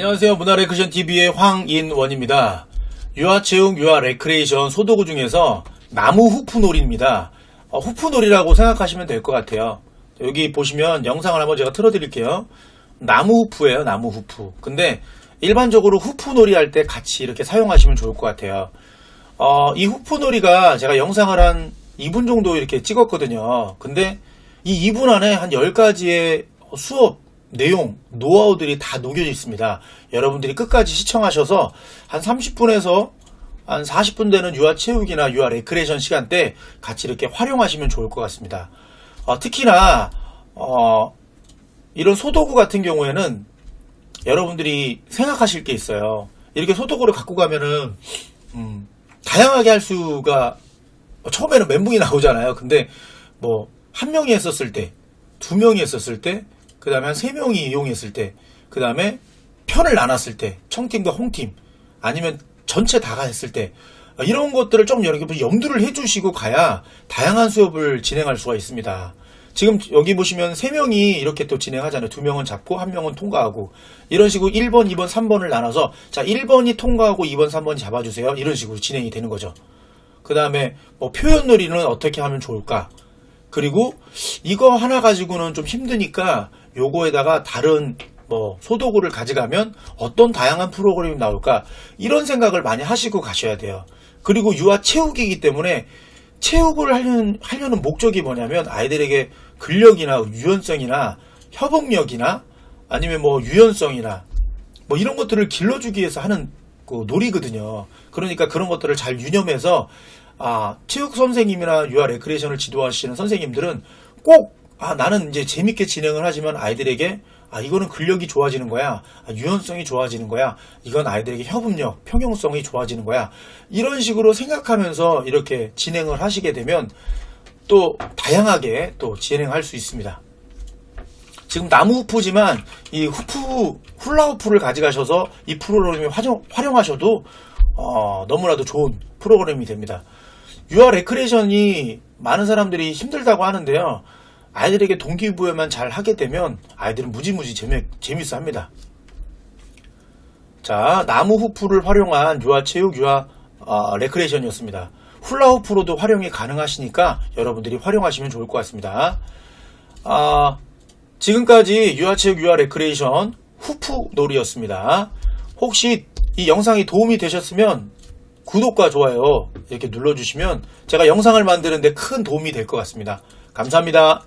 안녕하세요. 문화 레크레이션 TV의 황인원입니다. 유아체육, 유아 레크레이션 소도구 중에서 나무 후프놀이입니다. 어, 후프놀이라고 생각하시면 될 것 같아요. 여기 보시면 영상을 한번 제가 틀어드릴게요. 나무 후프예요, 나무 후프. 근데 일반적으로 후프놀이 할 때 같이 이렇게 사용하시면 좋을 것 같아요. 어, 이 후프놀이가 제가 영상을 한 2분 정도 이렇게 찍었거든요. 근데 이 2분 안에 한 10가지의 수업 내용, 노하우들이 다 녹여져 있습니다. 여러분들이 끝까지 시청하셔서 한 30분에서 한 40분 되는 유아 체육이나 유아 레크레이션 시간 때 같이 이렇게 활용하시면 좋을 것 같습니다. 어, 특히나 어, 이런 소도구 같은 경우에는 여러분들이 생각하실 게 있어요. 이렇게 소도구를 갖고 가면은 음, 다양하게 할 수가 처음에는 멘붕이 나오잖아요. 근데 뭐 한 명이 했었을 때, 두 명이 했었을 때, 그 다음에 한세 명이 이용했을 때, 그 다음에 편을 나눴을 때, 청팀과 홍팀, 아니면 전체 다가 했을 때, 어, 이런 것들을 좀 여러분 염두를 해주시고 가야 다양한 수업을 진행할 수가 있습니다. 지금 여기 보시면 세명이 이렇게 또 진행하잖아요. 두명은 잡고 한 명은 통과하고 이런 식으로 1번, 2번, 3번을 나눠서 자, 1번이 통과하고 2번, 3번이 잡아주세요. 이런 식으로 진행이 되는 거죠. 그 다음에 뭐 표현 놀이는 어떻게 하면 좋을까? 그리고 이거 하나 가지고는 좀 힘드니까 요거에다가 다른 뭐 소도구를 가져가면 어떤 다양한 프로그램이 나올까 이런 생각을 많이 하시고 가셔야 돼요. 그리고 유아 체육이기 때문에 체육을 하려는, 하려는 목적이 뭐냐면 아이들에게 근력이나 유연성이나 협응력이나 아니면 뭐 유연성이나 뭐 이런 것들을 길러주기 위해서 하는 그 놀이거든요. 그러니까 그런 것들을 잘 유념해서 아 체육 선생님이나 유아 레크레이션을 지도하시는 선생님들은 꼭 아, 나는 이제 재밌게 진행을 하지만 아이들에게 아, 이거는 근력이 좋아지는 거야. 아, 유연성이 좋아지는 거야. 이건 아이들에게 협업력, 평형성이 좋아지는 거야. 이런 식으로 생각하면서 이렇게 진행을 하시게 되면 또 다양하게 또 진행할 수 있습니다. 지금 나무 후프지만 이 후프 훌라후프를 가져가셔서 이 프로그램을 활용, 활용하셔도 어, 너무나도 좋은 프로그램이 됩니다. 유아 레크레이션이 많은 사람들이 힘들다고 하는데요. 아이들에게 동기부여만 잘 하게 되면 아이들은 무지무지 재미, 재밌어 합니다. 자, 나무 후프를 활용한 유아 체육, 유아 어, 레크레이션이었습니다. 훌라후프로도 활용이 가능하시니까 여러분들이 활용하시면 좋을 것 같습니다. 아, 지금까지 유아체육 유아 레크레이션 후프 놀이였습니다. 혹시 이 영상이 도움이 되셨으면 구독과 좋아요 이렇게 눌러주시면 제가 영상을 만드는데 큰 도움이 될 것 같습니다. 감사합니다.